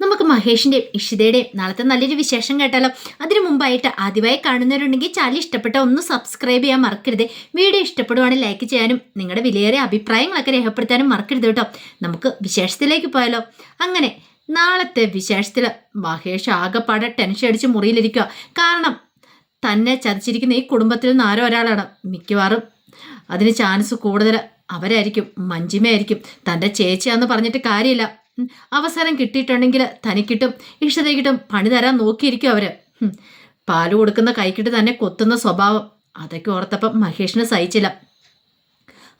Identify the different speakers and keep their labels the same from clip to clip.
Speaker 1: നമുക്ക് മഹേഷിന്റെയും ഇഷിതയുടെയും നാളത്തെ നല്ലൊരു വിശേഷം കേട്ടാലോ? അതിനു മുമ്പായിട്ട് ആദ്യമായി കാണുന്നവരുണ്ടെങ്കിൽ ചാനൽ ഇഷ്ടപ്പെട്ട ഒന്ന് സബ്സ്ക്രൈബ് ചെയ്യാൻ മറക്കരുത്. വീഡിയോ ഇഷ്ടപ്പെടുവാണെങ്കിൽ ലൈക്ക് ചെയ്യാനും നിങ്ങളുടെ വിലയേറിയ അഭിപ്രായങ്ങളൊക്കെ രേഖപ്പെടുത്താനും മറക്കരുത് കേട്ടോ. നമുക്ക് വിശേഷത്തിലേക്ക് പോയാലോ? അങ്ങനെ നാളത്തെ വിശേഷത്തിൽ മഹേഷ് ആകെപ്പാടെ ടെൻഷൻ അടിച്ച് മുറിയിലിരിക്കുക കാരണം തന്നെ ചതിച്ചിരിക്കുന്ന ഈ കുടുംബത്തിൽ നിന്ന് ആരോ ഒരാളാണ്. മിക്കവാറും അതിന് ചാൻസ് കൂടുതൽ അവരായിരിക്കും മഞ്ജിമയായിരിക്കും. തന്റെ ചേച്ചിയാന്ന് പറഞ്ഞിട്ട് കാര്യമില്ല. അവസരം കിട്ടിയിട്ടുണ്ടെങ്കിൽ തനിക്കിട്ടും ഇഷ്ടതയ്ക്കിട്ടും പണി തരാൻ നോക്കിയിരിക്കും അവർ. ഉം, പാൽ കൊടുക്കുന്ന കൈക്കിട്ട് തന്നെ കൊത്തുന്ന സ്വഭാവം. അതൊക്കെ ഓർത്തപ്പം മഹേഷിന് സഹിച്ചില്ല.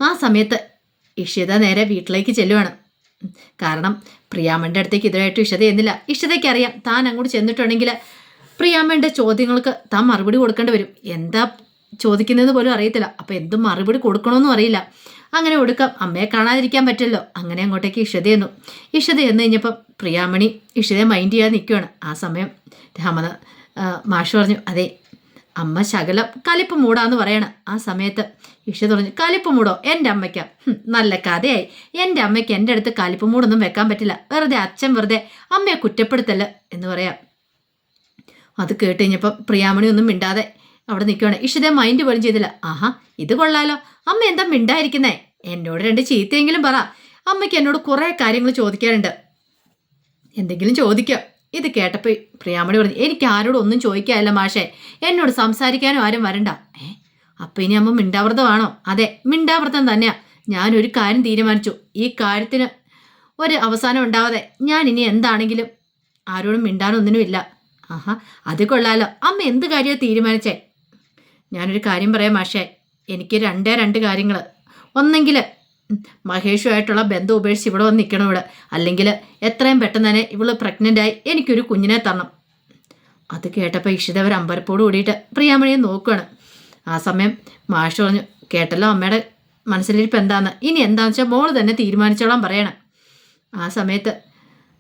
Speaker 1: ആ സമയത്ത് ഇഷിത നേരെ വീട്ടിലേക്ക് ചെല്ലുവാണ്. കാരണം പ്രിയാമ്മന്റെ അടുത്തേക്ക് ഇതുമായിട്ട് ഇഷ്ടത എന്നില്ല ഇഷ്ടതയ്ക്ക് അറിയാം താൻ അങ്ങോട്ട് ചെന്നിട്ടുണ്ടെങ്കിൽ പ്രിയാമ്മയുടെ ചോദ്യങ്ങൾക്ക് താൻ മറുപടി കൊടുക്കേണ്ടി വരും. എന്താ ചോദിക്കുന്നതെന്ന് പോലും അറിയത്തില്ല. അപ്പം എന്തും മറുപടി കൊടുക്കണമെന്നും അറിയില്ല. അങ്ങനെ കൊടുക്കാം. അമ്മയെ കാണാതിരിക്കാൻ പറ്റല്ലോ അങ്ങനെ അങ്ങോട്ടേക്ക് ഇഷത എന്നു ഇഷത എന്ന് കഴിഞ്ഞപ്പം പ്രിയാമണി ഇഷതയെ മൈൻഡ് ചെയ്യാതെ നിൽക്കുകയാണ് ആ സമയം രാമന ആ, മാഷ് പറഞ്ഞു അതെ അമ്മ ശകലം കലിപ്പ് മൂടാന്ന് പറയണം. ആ സമയത്ത് ഇഷത പറഞ്ഞു കലിപ്പ് മൂടോ? എന്റെ അമ്മയ്ക്ക്. നല്ല കഥയായി. എന്റെ അമ്മയ്ക്ക് എന്റെ അടുത്ത് കലിപ്പ് മൂടൊന്നും വെക്കാൻ പറ്റില്ല. വെറുതെ അച്ഛൻ വെറുതെ അമ്മയെ കുറ്റപ്പെടുത്തല്ല എന്ന് പറയാം. അത് കേട്ട് കഴിഞ്ഞപ്പം പ്രിയാമണി ഒന്നും മിണ്ടാതെ അവിടെ നിൽക്കുകയാണ് ഇഷിത മൈൻഡ് പോലും ചെയ്തില്ല. ആഹാ ഇത് കൊള്ളാലോ. അമ്മ എന്താ മിണ്ടായിരിക്കുന്നേ? എന്നോട് രണ്ട് ചീത്തയെങ്കിലും പറ. അമ്മയ്ക്ക് എന്നോട് കുറേ കാര്യങ്ങൾ ചോദിക്കാറുണ്ട് എന്തെങ്കിലും ചോദിക്കാം. ഇത് കേട്ടപ്പോൾ പ്രിയാമണി പറഞ്ഞു എനിക്ക് ആരോടും ഒന്നും ചോദിക്കാനല്ല മാഷേ. എന്നോട് സംസാരിക്കാനും ആരും വരണ്ട. ഏ അപ്പം ഇനി അമ്മ മിണ്ടാവൃതമാണോ? അതെ മിണ്ടാവൃതം തന്നെയാ. ഞാനൊരു കാര്യം തീരുമാനിച്ചു. ഈ കാര്യത്തിന് ഒരു അവസാനം ഉണ്ടാവാതെ ഞാൻ ഇനി എന്താണെങ്കിലും ആരോടും മിണ്ടാനൊന്നിനും ഇല്ല ആഹാ അത് കൊള്ളാലോ. അമ്മ എന്ത് കാര്യമാണ് തീരുമാനിച്ചേ? ഞാനൊരു കാര്യം പറയാം മാഷേ. എനിക്ക് രണ്ടേ രണ്ട് കാര്യങ്ങൾ ഒന്നെങ്കിൽ മഹേഷുമായിട്ടുള്ള ബന്ധം ഉപേക്ഷിച്ച് ഇവിടെ വന്ന് നിൽക്കണം ഇവിടെ? അല്ലെങ്കിൽ എത്രയും പെട്ടെന്ന് തന്നെ ഇവൾ പ്രഗ്നന്റായി എനിക്കൊരു കുഞ്ഞിനെ തരണം. അത് കേട്ടപ്പോൾ ഇഷിത ഒരു അമ്പരപ്പോട് കൂടിയിട്ട് പ്രിയാമണിയെ നോക്കുകയാണ് ആ സമയം മാഷ് പറഞ്ഞു കേട്ടല്ലോ അമ്മയുടെ മനസ്സിലിരിപ്പ് എന്താന്ന്? ഇനി എന്താണെന്ന് വെച്ചാൽ മോൾ തന്നെ തീരുമാനിച്ചോളാൻ പറയണം. ആ സമയത്ത്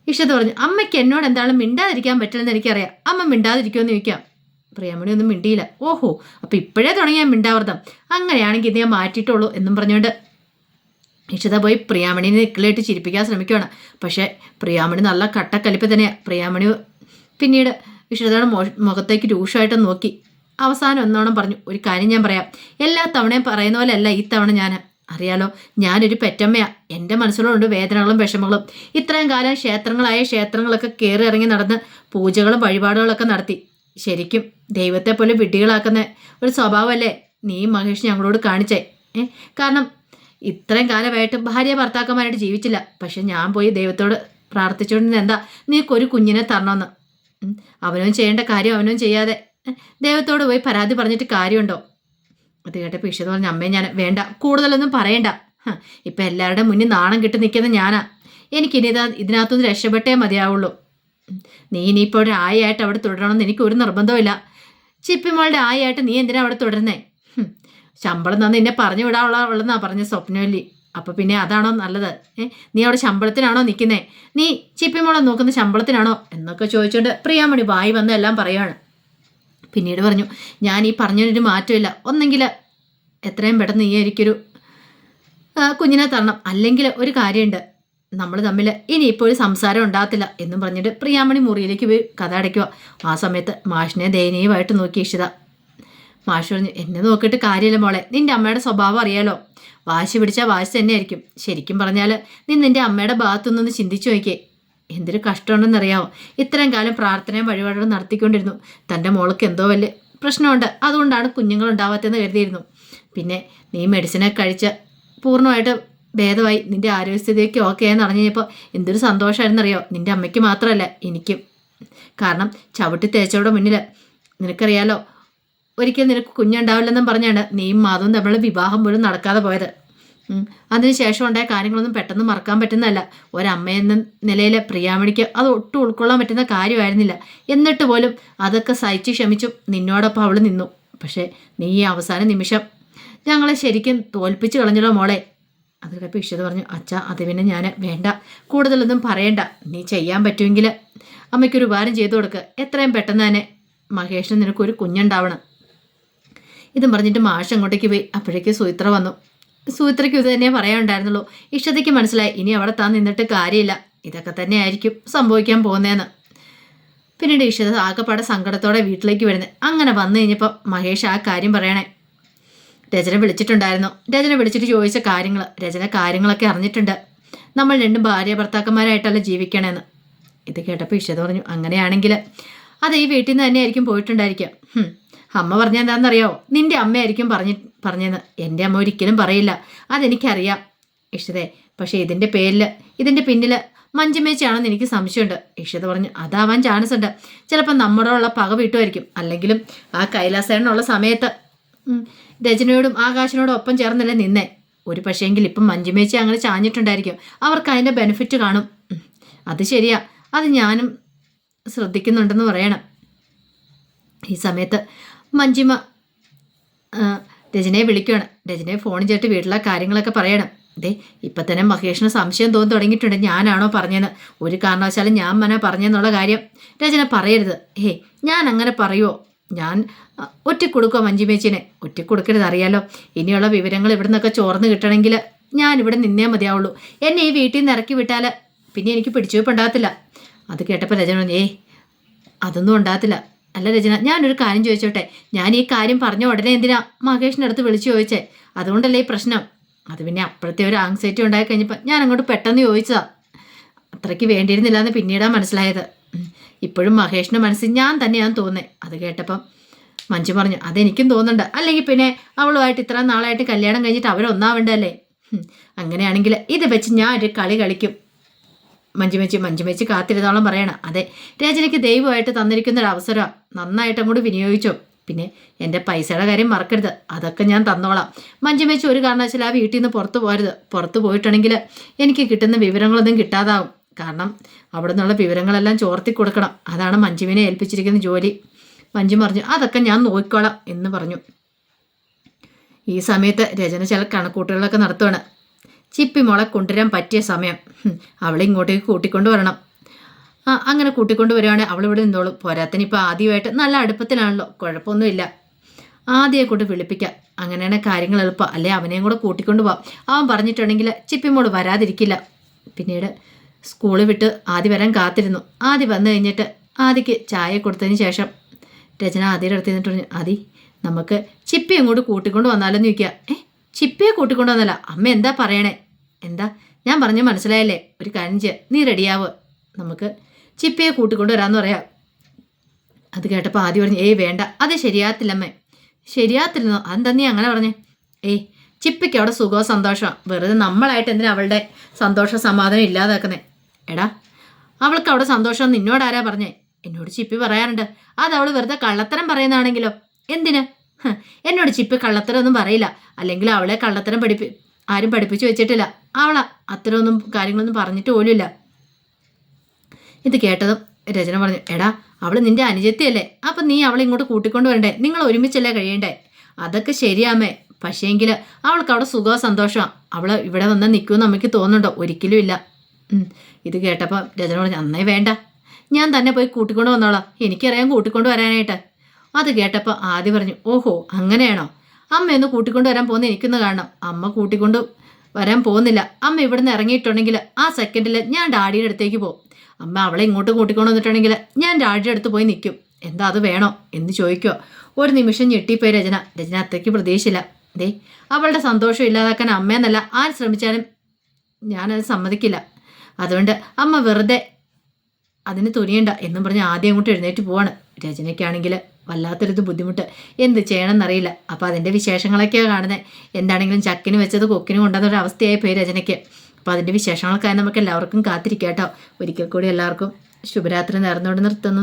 Speaker 1: ഇഷത് പറഞ്ഞു അമ്മയ്ക്ക് എന്നോട് എന്താണ് മിണ്ടാതിരിക്കാൻ പറ്റില്ലെന്ന് എനിക്കറിയാം. അമ്മ മിണ്ടാതിരിക്കുമെന്ന് ചോദിക്കാം. പ്രിയാമണി ഒന്നും മിണ്ടിയില്ല. ഓഹോ അപ്പോൾ ഇപ്പോഴേ തുടങ്ങിയ മിണ്ടാവർദ്ധം അങ്ങനെയാണെങ്കിൽ ഇത് ഞാൻ മാറ്റിയിട്ടുള്ളൂ എന്നും പറഞ്ഞുകൊണ്ട്. ഇഷിത പോയി പ്രിയാമണിനെ നിക്കിളിട്ട് ചിരിപ്പിക്കാൻ ശ്രമിക്കുകയാണ് പക്ഷേ പ്രിയാമണി നല്ല കട്ടക്കലിപ്പ് തന്നെയാണ് പ്രിയാമണി പിന്നീട് ഇഷിതയുടെ മുഖത്തേക്ക് രൂക്ഷമായിട്ട് നോക്കി. അവസാനം ഒന്നോണം പറഞ്ഞു ഒരു കാര്യം ഞാൻ പറയാം. എല്ലാ തവണയും പറയുന്ന പോലെ അല്ല ഈ തവണ ഞാൻ. അറിയാലോ ഞാനൊരു പെറ്റമ്മയാണ് എന്റെ മനസ്സിലുണ്ട് വേദനകളും വിഷമങ്ങളും. ഇത്രയും കാലം ക്ഷേത്രങ്ങളായ ക്ഷേത്രങ്ങളൊക്കെ കയറി ഇറങ്ങി നടന്ന് പൂജകളും വഴിപാടുകളൊക്കെ നടത്തി. ശരിക്കും ദൈവത്തെ പോലെ വിഡ്ഢികളാക്കുന്ന ഒരു സ്വഭാവമല്ലേ നീ മഹേഷ് ഞങ്ങളോട് കാണിച്ചേ? കാരണം ഇത്രയും കാലമായിട്ട് ഭാര്യ ഭർത്താക്കന്മാരായിട്ട് ജീവിച്ചില്ല. പക്ഷെ ഞാൻ പോയി ദൈവത്തോട് പ്രാർത്ഥിച്ചുകൊണ്ട് എന്താ നീക്കൊരു കുഞ്ഞിനെ തരണമെന്ന്. അവനും ചെയ്യേണ്ട കാര്യം അവനും ചെയ്യാതെ ദൈവത്തോട് പോയി പരാതി പറഞ്ഞിട്ട് കാര്യമുണ്ടോ? അത് കേട്ടപ്പോൾ ഇഷ്ടം പറഞ്ഞ അമ്മേ ഞാൻ വേണ്ട. കൂടുതലൊന്നും പറയണ്ട. ഇപ്പം എല്ലാവരുടെ മുന്നിൽ നാണം കിട്ടി നിൽക്കുന്ന ഞാനാ. എനിക്കിനി ഇതാ ഇതിനകത്തുനിന്ന് രക്ഷപ്പെട്ടേ മതിയാവുള്ളൂ. നീ ഇനിയിപ്പോൾ ഒരു ആയായിട്ട് അവിടെ തുടരണമെന്ന് എനിക്ക് ഒരു നിർബന്ധമില്ല ചിപ്പിമോളുടെ ആയായിട്ട് നീ എന്തിനാ അവിടെ തുടരുന്നേ. ശമ്പളം തന്ന് എന്നെ പറഞ്ഞു വിടാനുള്ള ഉള്ളതെന്നാ പറഞ്ഞ സ്വപ്നവല്ലി. അപ്പോൾ പിന്നെ അതാണോ നല്ലത്? ഏ നീ അവിടെ ശമ്പളത്തിനാണോ നിൽക്കുന്നേ നീ ചിപ്പിമോളെ നോക്കുന്ന ശമ്പളത്തിനാണോ? എന്നൊക്കെ ചോദിച്ചുകൊണ്ട് പ്രിയാമണി വായി വന്ന് എല്ലാം പറയുവാണ്. പിന്നീട് പറഞ്ഞു ഞാൻ ഈ പറഞ്ഞതിനൊരു മാറ്റമില്ല. ഒന്നെങ്കിൽ എത്രയും പെട്ടെന്ന് നീ എനിക്കൊരു കുഞ്ഞിനെ തരണം. അല്ലെങ്കിൽ ഒരു കാര്യമുണ്ട്. നമ്മൾ തമ്മിൽ ഇനിയിപ്പോൾ ഒരു സംസാരം ഉണ്ടാകത്തില്ല എന്നും പറഞ്ഞിട്ട് പ്രിയാമണി മുറിയിലേക്ക് പോയി കഥ അടയ്ക്കുക. ആ സമയത്ത് മാഷിനെ ദയനീയമായിട്ട് നോക്കി ഇഷിത. മാഷ് പറഞ്ഞു എന്നെ നോക്കിയിട്ട് കാര്യമില്ല മോളെ. നിന്റെ അമ്മയുടെ സ്വഭാവം അറിയാലോ. വാശി പിടിച്ചാൽ വാശി തന്നെയായിരിക്കും. ശരിക്കും പറഞ്ഞാൽ നീ നിന്റെ അമ്മയുടെ ഭാഗത്തുനിന്ന് ചിന്തിച്ചു നോക്കിയേ. എന്തൊരു കഷ്ടമുണ്ടെന്നറിയാമോ ഇത്രയും കാലം പ്രാർത്ഥനയും വഴിപാടുകളും നടത്തിക്കൊണ്ടിരുന്നു. തന്റെ മോൾക്ക് എന്തോ വലിയ പ്രശ്നമുണ്ട്. അതുകൊണ്ടാണ് കുഞ്ഞുങ്ങൾ ഉണ്ടാവാത്തതെന്ന് കരുതിയിരുന്നു. പിന്നെ നീ മെഡിസിനൊക്കെ കഴിച്ച് പൂർണമായിട്ട് ഭേദമായി നിന്റെ ആരോഗ്യസ്ഥിതിയൊക്കെ ഓക്കെ എന്ന് അറിഞ്ഞപ്പോൾ എന്തൊരു സന്തോഷമായിരുന്നറിയോ? നിന്റെ അമ്മയ്ക്ക് മാത്രമല്ല എനിക്കും. കാരണം ചവിട്ടി തേച്ചവരുടെ മുന്നിൽ നിനക്കറിയാലോ ഒരിക്കൽ നിനക്ക് കുഞ്ഞുണ്ടാവില്ലെന്നും പറഞ്ഞാണ് നീയും മാധവും തമ്മിലുള്ള വിവാഹം പോലും നടക്കാതെ പോയത്. അതിനുശേഷം ഉണ്ടായ കാര്യങ്ങളൊന്നും പെട്ടെന്ന് മറക്കാൻ പറ്റുന്നതല്ല. ഒരമ്മയെന്ന നിലയിൽ പ്രിയാമണിക്ക് അത് ഒട്ടും ഉൾക്കൊള്ളാൻ പറ്റുന്ന കാര്യമായിരുന്നില്ല. എന്നിട്ട് പോലും അതൊക്കെ സഹിച്ച് ക്ഷമിച്ചു നിന്നോടൊപ്പം അവൾ നിന്നു. പക്ഷേ നീ ഈ അവസാന നിമിഷം ഞങ്ങളെ ശരിക്കും തോൽപ്പിച്ച് കളഞ്ഞല്ലോ മോളെ. അത് കേട്ടപ്പോൾ ഇഷിത പറഞ്ഞു അച്ഛ അത് പിന്നെ ഞാൻ വേണ്ട. കൂടുതലൊന്നും പറയണ്ട. നീ ചെയ്യാൻ പറ്റുമെങ്കിൽ അമ്മയ്ക്കൊരു ഉപകാരം ചെയ്തു കൊടുക്കുക എത്രയും പെട്ടെന്ന് തന്നെ മഹേഷിന് നിനക്കൊരു കുഞ്ഞുണ്ടാവണം. ഇതും പറഞ്ഞിട്ട് മാഷ് അങ്ങോട്ടേക്ക് പോയി. അപ്പോഴേക്ക് സൂത്ര വന്നു. സൂത്രയ്ക്ക് ഇത് തന്നെ പറയാനുണ്ടായിരുന്നുള്ളൂ. ഇഷ്ടതയ്ക്ക് മനസ്സിലായി. ഇനി അവിടെ താൻ നിന്നിട്ട് കാര്യമില്ല. ഇതൊക്കെ തന്നെ ആയിരിക്കും സംഭവിക്കാൻ പോകുന്നതെന്ന് പിന്നീട് ഇഷിത ആകെപ്പാടെ സങ്കടത്തോടെ വീട്ടിലേക്ക് വരുന്നത്. അങ്ങനെ വന്നു കഴിഞ്ഞപ്പോൾ മഹേഷ് ആ കാര്യം പറയണേ. രചന വിളിച്ചിട്ടുണ്ടായിരുന്നു. രചന വിളിച്ചിട്ട് ചോദിച്ച കാര്യങ്ങൾ രചന കാര്യങ്ങളൊക്കെ അറിഞ്ഞിട്ടുണ്ട്. നമ്മൾ രണ്ടും ഭാര്യ ഭർത്താക്കന്മാരായിട്ടല്ല ജീവിക്കണമെന്ന് ഇത് കേട്ടപ്പോൾ ഇഷിത പറഞ്ഞു അങ്ങനെയാണെങ്കിൽ അത് ഈ വീട്ടിൽ നിന്ന് തന്നെയായിരിക്കും പോയിട്ടുണ്ടായിരിക്കാം. അമ്മ പറഞ്ഞ എന്താണെന്നറിയോ നിന്റെ അമ്മയായിരിക്കും പറഞ്ഞ് പറഞ്ഞെന്ന്. എന്റെ അമ്മ ഒരിക്കലും പറയില്ല. അതെനിക്കറിയാം. ഇഷിതേ പക്ഷേ ഇതിന്റെ പേരിൽ ഇതിന്റെ പിന്നിൽ മഞ്ചുമേച്ചാണെന്ന് എനിക്ക് സംശയമുണ്ട്. ഇഷിത പറഞ്ഞു അതാവാൻ ചാൻസ് ഉണ്ട്. ചിലപ്പോൾ നമ്മുടെ ഉള്ള പക വീട്ടുമായിരിക്കും. അല്ലെങ്കിലും ആ കൈലാസേനുള്ള സമയത്ത് രചനയോടും ആകാശിനോടും ഒപ്പം ചേർന്നല്ലേ നിന്നെ? ഒരു പക്ഷേങ്കിൽ ഇപ്പം മഞ്ജുമേച്ചി അങ്ങനെ ചാഞ്ഞിട്ടുണ്ടായിരിക്കും. അവർക്ക് അതിന്റെ ബെനിഫിറ്റ് കാണും. അത് ശരിയാ. അത് ഞാനും ശ്രദ്ധിക്കുന്നുണ്ടെന്ന് പറയണം. ഈ സമയത്ത് മഞ്ജിമ രജനയെ വിളിക്കുകയാണ്. രചനയെ ഫോണിൽ ചേർത്ത് വീട്ടിലെ കാര്യങ്ങളൊക്കെ പറയണം. ദേ ഇപ്പം തന്നെ മഹേഷിന് സംശയം തോന്നി തുടങ്ങിയിട്ടുണ്ട്. ഞാനാണോ പറഞ്ഞതെന്ന് ഒരു കാരണവശാലും ഞാൻ മന പറഞ്ഞെന്നുള്ള കാര്യം രചന പറയരുത്. ഹേ ഞാൻ അങ്ങനെ പറയുമോ ഞാൻ ഒറ്റക്കൊടുക്കുക മഞ്ജിമേച്ചിനെ. ഒറ്റക്കൊടുക്കരുത് അറിയാലോ ഇനിയുള്ള വിവരങ്ങൾ ഇവിടെ നിന്നൊക്കെ ചോർന്ന് കിട്ടണമെങ്കിൽ ഞാൻ ഇവിടെ നിന്നേ മതിയാവുള്ളൂ. എന്നെ ഈ വീട്ടിൽ നിന്ന് ഇറക്കി വിട്ടാൽ പിന്നെ എനിക്ക് പിടിച്ചുവെപ്പുണ്ടാകത്തില്ല അത് കേട്ടപ്പോൾ രചന പറഞ്ഞു അതൊന്നും ഉണ്ടാകത്തില്ല. അല്ല രചന ഞാനൊരു കാര്യം ചോദിച്ചോട്ടെ. ഞാൻ ഈ കാര്യം പറഞ്ഞ ഉടനെ എന്തിനാ മഹേഷിന്റെ അടുത്ത് വിളിച്ചു ചോദിച്ചേ? അതുകൊണ്ടല്ലേ ഈ പ്രശ്നം. അത് പിന്നെ അപ്പോഴത്തെ ഒരു ആങ്സൈറ്റി ഉണ്ടായി കഴിഞ്ഞപ്പോൾ ഞാൻ അങ്ങോട്ട് പെട്ടെന്ന് ചോദിച്ചതാ. അത്രയ്ക്ക് വേണ്ടിയിരുന്നില്ല എന്ന് പിന്നീടാണ് മനസ്സിലായത്. ഇപ്പോഴും മഹേഷിന്റെ മനസ്സിൽ ഞാൻ തന്നെയാണ് തോന്നേ അത് കേട്ടപ്പം മഞ്ജു പറഞ്ഞു അതെനിക്കും തോന്നുന്നുണ്ട്. അല്ലെങ്കിൽ പിന്നെ അവളുമായിട്ട് ഇത്ര നാളായിട്ട് കല്യാണം കഴിഞ്ഞിട്ട് അവരൊന്നാവണ്ടല്ലേ. അങ്ങനെയാണെങ്കിൽ ഇത് വെച്ച് ഞാൻ ഒരു കളി കളിക്കും. മഞ്ജുമേച്ചി മഞ്ജുമേച്ചി കാത്തിരുന്നോളം പറയണം. അതെ രചനയ്ക്ക് ദൈവമായിട്ട് തന്നിരിക്കുന്ന ഒരു അവസരമാണ് നന്നായിട്ട് അങ്ങോട്ട് വിനിയോഗിച്ചോ? പിന്നെ എന്റെ പൈസയുടെ കാര്യം മറക്കരുത്. അതൊക്കെ ഞാൻ തന്നോളാം. മഞ്ജുമേച്ചി ഒരു കാരണവശാലും ആ വീട്ടിൽ നിന്ന് പുറത്ത് പോരുത് പുറത്ത് പോയിട്ടുണ്ടെങ്കിൽ എനിക്ക് കിട്ടുന്ന വിവരങ്ങളൊന്നും കിട്ടാതാവും. കാരണം അവിടെ നിന്നുള്ള വിവരങ്ങളെല്ലാം ചോർത്തി കൊടുക്കണം. അതാണ് മഞ്ജുവിനെ ഏൽപ്പിച്ചിരിക്കുന്ന ജോലി. മഞ്ജു പറഞ്ഞു അതൊക്കെ ഞാൻ നോക്കിക്കോളാം എന്ന് പറഞ്ഞു. ഈ സമയത്ത് രചന ചില കണക്കൂട്ടുകളൊക്കെ നടത്തുവാണ്. ചിപ്പി മോളെ കൊണ്ടുവരാൻ പറ്റിയ സമയം. അവളെ ഇങ്ങോട്ടേക്ക് കൂട്ടിക്കൊണ്ടു വരണം. അങ്ങനെ കൂട്ടിക്കൊണ്ടു വരുവാണെങ്കിൽ അവളിവിടെ നിന്നോളും. പോരാത്തിന് ഇപ്പോൾ ആദ്യമായിട്ട് നല്ല അടുപ്പത്തിലാണല്ലോ. കുഴപ്പമൊന്നുമില്ല. ആദ്യം കൊണ്ട് വിളിപ്പിക്കാം. അങ്ങനെയാണ് കാര്യങ്ങൾ എളുപ്പം. അല്ലെ അവനെയും കൂടെ കൂട്ടിക്കൊണ്ട് പോവാം. അവൻ പറഞ്ഞിട്ടുണ്ടെങ്കിൽ ചിപ്പിമോൾ വരാതിരിക്കില്ല. പിന്നീട് സ്കൂളിൽ വിട്ട് ആദ്യം വരാൻ കാത്തിരുന്നു. ആദ്യം വന്നു കഴിഞ്ഞിട്ട് ആദിക്ക് ചായ കൊടുത്തതിന് ശേഷം രചന ആദ്യയുടെ അടുത്ത് നിന്നിട്ട് പറഞ്ഞു ആദി നമുക്ക് ചിപ്പി അങ്ങോട്ട് കൂട്ടിക്കൊണ്ട് വന്നാലെന്ന് ചോദിക്കുക. ഏ ചിപ്പിയെ കൂട്ടിക്കൊണ്ട് വന്നല്ല അമ്മ എന്താ പറയണേ? എന്താ? ഞാൻ പറഞ്ഞ മനസ്സിലായല്ലേ? ഒരു കാര്യം നീ റെഡിയാവ്. നമുക്ക് ചിപ്പിയെ കൂട്ടിക്കൊണ്ട് വരാമെന്ന് പറയാം. അത് കേട്ടപ്പോൾ ആദ്യം പറഞ്ഞു ഏയ് വേണ്ട. അത് ശരിയാത്തില്ലമ്മേ ശരിയാത്തില്ലെന്നോ അതെന്താ നീ അങ്ങനെ പറഞ്ഞേ? ഏയ് ചിപ്പിക്ക് അവിടെ സുഖവും സന്തോഷമാണ് വെറുതെ നമ്മളായിട്ട് എന്തിനാ അവളുടെ സന്തോഷ സമാധാനം ഇല്ലാതാക്കുന്നേ? എടാ അവൾക്ക് അവിടെ സന്തോഷം നിന്നോട് ആരാ പറഞ്ഞേ? എന്നോട് ചിപ്പി പറയാറുണ്ട്. അത് അവൾ വെറുതെ കള്ളത്തരം പറയുന്നതാണെങ്കിലോ? എന്തിന്? എന്നോട് ചിപ്പി കള്ളത്തരം ഒന്നും പറയില്ല. അല്ലെങ്കിൽ അവളെ കള്ളത്തരം പഠിപ്പി ആരും പഠിപ്പിച്ചു വെച്ചിട്ടില്ല. അവളാ അത്തരമൊന്നും കാര്യങ്ങളൊന്നും പറഞ്ഞിട്ട് പോലുമില്ല. ഇത് കേട്ടതും രചന പറഞ്ഞു എടാ അവൾ നിന്റെ അനുജത്തിയല്ലേ? അപ്പം നീ അവളെ ഇങ്ങോട്ട് കൂട്ടിക്കൊണ്ട് വരണ്ടേ? നിങ്ങൾ ഒരുമിച്ചല്ലേ കഴിയണ്ടേ? അതൊക്കെ ശരിയാമേ. പക്ഷേങ്കിൽ അവൾക്ക് അവിടെ സുഖവും സന്തോഷമാണ് അവൾ ഇവിടെ വന്ന് നിൽക്കുമെന്ന് നമുക്ക് തോന്നുന്നുണ്ടോ? ഒരിക്കലും ഇല്ല. ഇത് കേട്ടപ്പോൾ രചന നന്നായി വേണ്ട. ഞാൻ തന്നെ പോയി കൂട്ടിക്കൊണ്ട് വന്നോളാം. എനിക്കറിയാം കൂട്ടിക്കൊണ്ട് വരാനായിട്ട്. അത് കേട്ടപ്പോൾ ആദ്യം പറഞ്ഞു ഓഹോ അങ്ങനെയാണോ? അമ്മ ഒന്ന് കൂട്ടിക്കൊണ്ട് വരാൻ പോകുന്ന എനിക്കൊന്ന് കാണണം. അമ്മ കൂട്ടിക്കൊണ്ട് വരാൻ പോകുന്നില്ല. അമ്മ ഇവിടുന്ന് ഇറങ്ങിയിട്ടുണ്ടെങ്കിൽ ആ സെക്കൻഡിൽ ഞാൻ ഡാഡിയുടെ അടുത്തേക്ക് പോകും. അമ്മ അവളെ ഇങ്ങോട്ട് കൂട്ടിക്കൊണ്ട് വന്നിട്ടുണ്ടെങ്കിൽ ഞാൻ ഡാഡിയുടെ അടുത്ത് പോയി നിൽക്കും. എന്താ അത് വേണോ? എന്ന് ചോദിക്കോ ഒരു നിമിഷം ഞെട്ടിപ്പോയി രചന രചന അത്രയ്ക്ക് പ്രതീക്ഷയില്ല. ദേ അവളുടെ സന്തോഷം ഇല്ലാതാക്കാൻ അമ്മയെന്നല്ല ആര് ശ്രമിച്ചാലും ഞാനത് സമ്മതിക്കില്ല. അതുകൊണ്ട് അമ്മ വെറുതെ അതിന് തുനിയണ്ട എന്നും പറഞ്ഞ് ആദ്യം അങ്ങോട്ട് എഴുന്നേറ്റ് പോവാണ്. രചനയ്ക്കാണെങ്കിൽ വല്ലാത്തൊരിത് ബുദ്ധിമുട്ട്. എന്ത് ചെയ്യണമെന്നറിയില്ല. അപ്പോൾ അതിന്റെ വിശേഷങ്ങളൊക്കെയാണ് കാണുന്നത് എന്താണെങ്കിലും ചക്കിന് വെച്ചത് കൊക്കിന് കൊണ്ടുവന്നൊരു അവസ്ഥയായി പോയി രചനയ്ക്ക് അപ്പോൾ അതിന്റെ വിശേഷങ്ങൾക്കായി നമുക്ക് എല്ലാവർക്കും കാത്തിരിക്കാം കേട്ടോ ഒരിക്കൽ കൂടി എല്ലാവർക്കും ശുഭരാത്രി നേർന്നുകൊണ്ട് നിർത്തുന്നു.